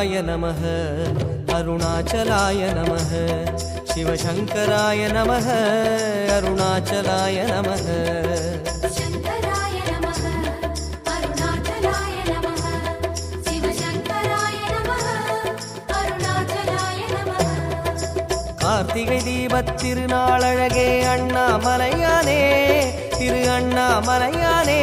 शङ्कराय नमः अरुणाचलाय नमः शिवशङ्कराय नमः अरुणाचलाय नमः शङ्कराय नमः अरुणाचलाय नमः शिवशङ्कराय नमः अरुणाचलाय नमः கார்த்திகை தீபத் திருநாளழகே அண்ணாமலையானே திரு அண்ணாமலையானே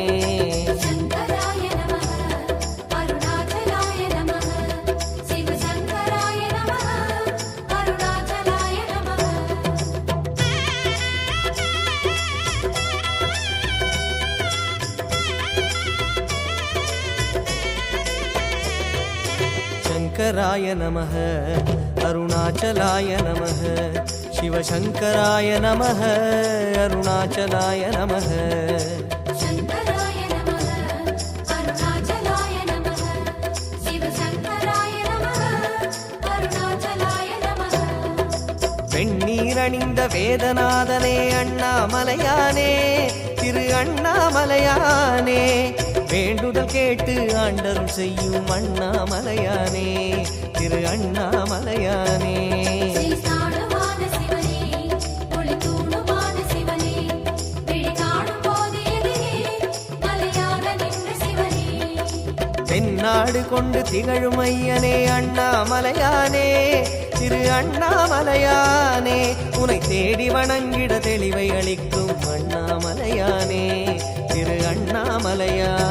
சங்கராய நம அருணாச்சலாய நம சிவசங்கராய நம அருணாச்சலாய நம பெண்ணீரணிந்த வேதநாதனே அண்ணாமலையானே திரு அண்ணாமலையானே வேண்டுதல் கேட்டு ஆண்டரும் செய்யும் அண்ணாமலையானே திரு அண்ணாமலையானே. தென்னாடு கொண்டு திகழும் ஐயனே அண்ணாமலையானே திரு அண்ணாமலையானே. உனை தேடி வணங்கிட தெளிவை அளிக்கும் அண்ணாமலையானே திரு அண்ணாமலையானே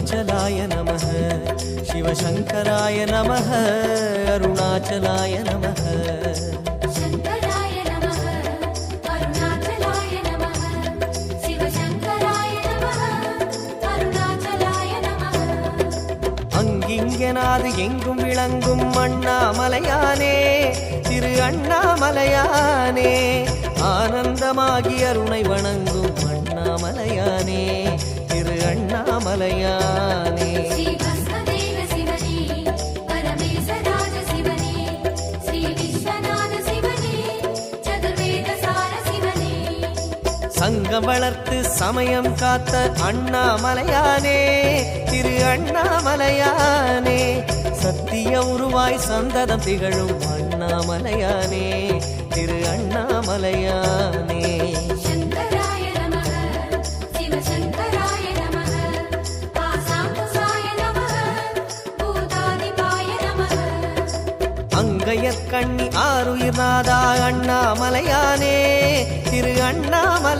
அருணாச்சலாய நம சிவசங்கராய நம அருணாச்சலாய நம அங்கிங்கனாது எங்கும் விளங்கும் அண்ணாமலையானே. திரு அண்ணாமலையானே. ஆனந்தமாகி அருணை வணங்கும் மலையானே. சங்கம் வளர்த்து சமயம் காத்த அண்ணாமலையானே திரு அண்ணாமலையானே. சத்திய உருவாய் சந்ததம் திகழும் அண்ணாமலையானே திரு அண்ணாமலையா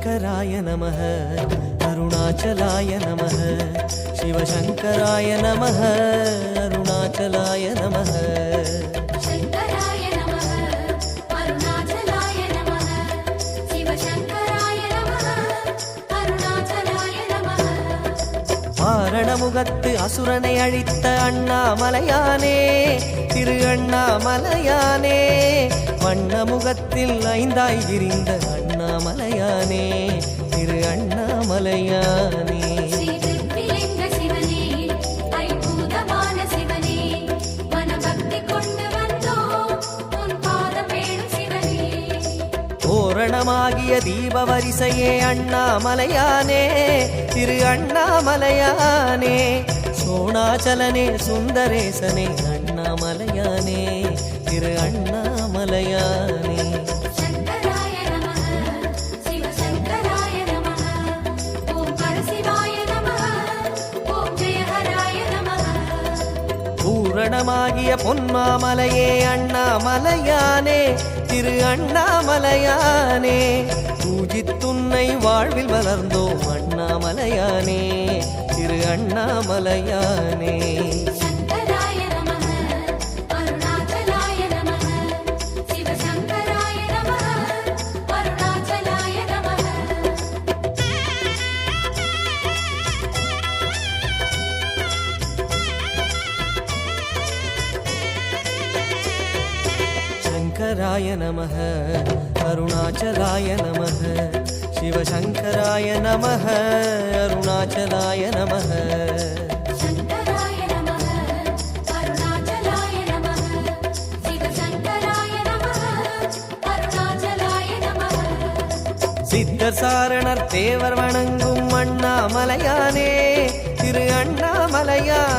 शङ्कराय नमः अरुणाचलाय नमः शिवशङ्कराय नमः अरुणाचलाय नमः ஆரணமுகத்து அசுரனை அழித்த அண்ணாமலையானே திரு அண்ணாமலையானே வண்ணமுகத்தில் ஐந்தாய் விரிந்த அண்ணாமலையானே. திரு அண்ணாமலையானே தோரணமாகிய தீப வரிசையே அண்ணாமலையானே திரு அண்ணாமலையானே. சோணாச்சலனே சுந்தரேசனே அண்ணாமலையானே திரு அண்ணாமலையானே சங்கரநிலையானே பூரணமாகிய பொன்மாமலையே அண்ணாமலையானே திரு அண்ணாமலையானே. பூஜித்துன்னை வாழ்வில் வளர்ந்தோம் அண்ணாமலையானே திரு அண்ணாமலையானே. शिवशङ्कराय नमः अरुणाचलाय नमः शङ्कराय नमः अरुणाचलाय नमः शिवशङ्कराय नमः अरुणाचलाय नमः சித்தர் சாரணர் தேவர் வணங்கும் அண்ணாமலையானே திரு அண்ணாமலையானே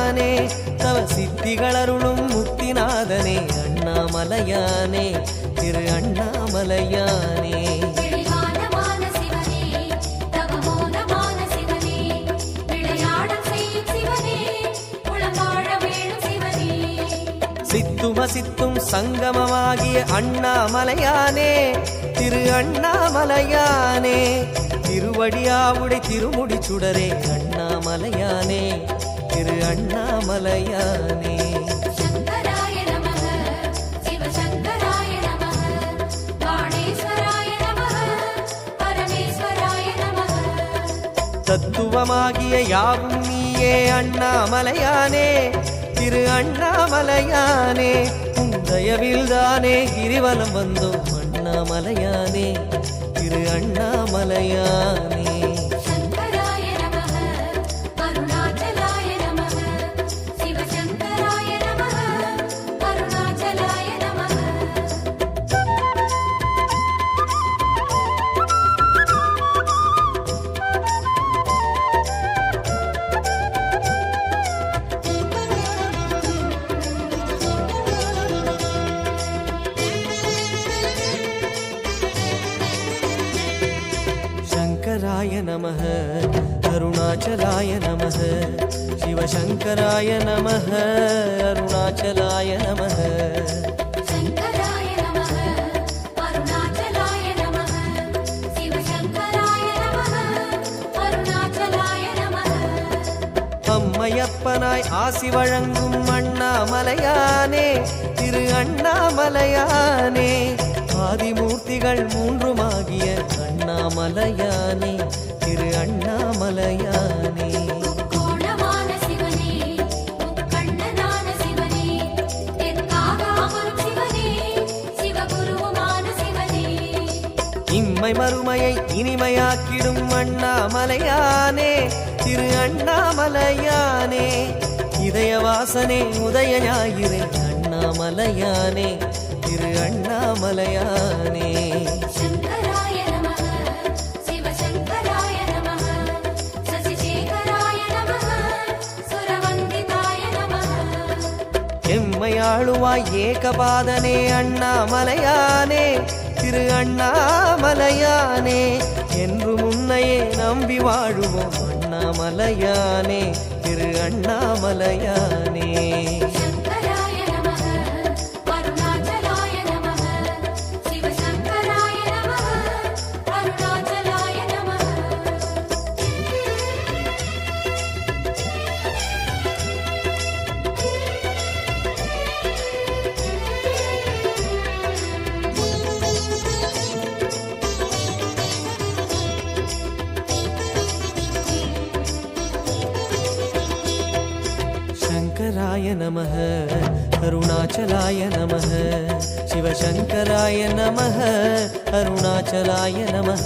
தவ சித்திகளருளும் முக்திநாதனே அண்ணாமலையானே திரு அண்ணாமலையானே. விழிவானமான சிவனே தவமோனமான சிவனே விளையாடல் செய்யும் சிவனே உளவாழ வேணும் சிவனே. சித்தும சித்தும் சங்கமமாகிய அண்ணாமலையானே திரு அண்ணாமலையானே. திருவடியாவுடை திருமுடி சுடரே அண்ணாமலையானே. திரு அண்ணாமலையானே. தத்துவமாகிய யாவும் நீயே அண்ணாமலையானே திரு அண்ணாமலையானே. உந்தயவில் தானே கிரிவலம் வந்தோம் அண்ணாமலையானே திரு அண்ணாமலையானே. शङ्कराय नमः अरुणाचलाय नमः शिवशङ्कराय नमः अरुणाचलाय नमः शङ्कराय नमः अरुणाचलाय नमः शिवशङ्कराय नमः अरुणाचलाय नमः அம்மையப்பனாய் ஆசி வழங்கும் அண்ணாமலையானே திரு அண்ணாமலையானே ஆதிமூர்த்திகள் மூன்றுமாகிய அண்ணாமலையானே திரு அண்ணாமலையானே. இம்மை மறுமையை இனிமையாக்கிடும் அண்ணாமலையானே திரு அண்ணாமலையானே. இதயவாசனே உதய ஞாயிறே அண்ணாமலையானே. திரு அண்ணாமலையானே. எம்மையாளுவாய் ஏகபாதனே அண்ணாமலையானே திரு அண்ணாமலையானே என்று முன்னையே நம்பி வாழுவோம் அண்ணாமலையானே திரு அண்ணாமலையானே. நமः அருணாச்சலாய நமः சிவசங்கராய நமः அருணாச்சலாய நமः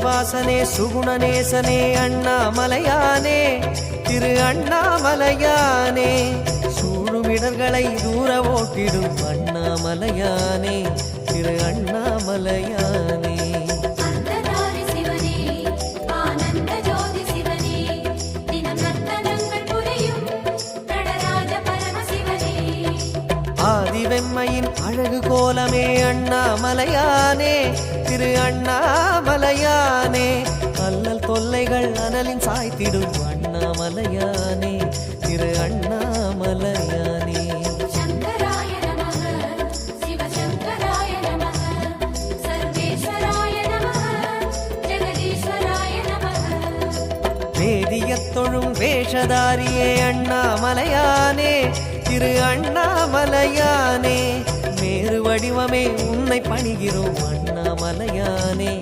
வாசனே சுகுணநேசனே அண்ணாமலையானே திரு அண்ணாமலையானே சூழுமிடர்களை தூர ஓட்டிடும் அண்ணாமலையானே திரு அண்ணாமலையானே. ஆதிவெம்மையின் அழகு கோலமே அண்ணாமலையானே திரு அண்ணாமலையானே. அல்லல் தொல்லைகள் அனலின் சாய்த்திடும் அண்ணாமலையானே திரு அண்ணாமலையானே. தொழும் வேஷதாரியே அண்ணாமலையானே திரு அண்ணாமலையானே. மேறு வடிவமே உன்னை பணிகிறோம் அண்ணாமலையானே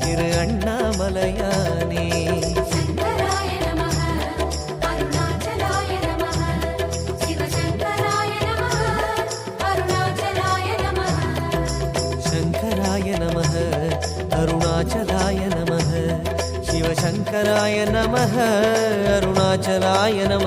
திரு அண்ணாமலையானே. சங்கராய நம அருணாச்சலாய நம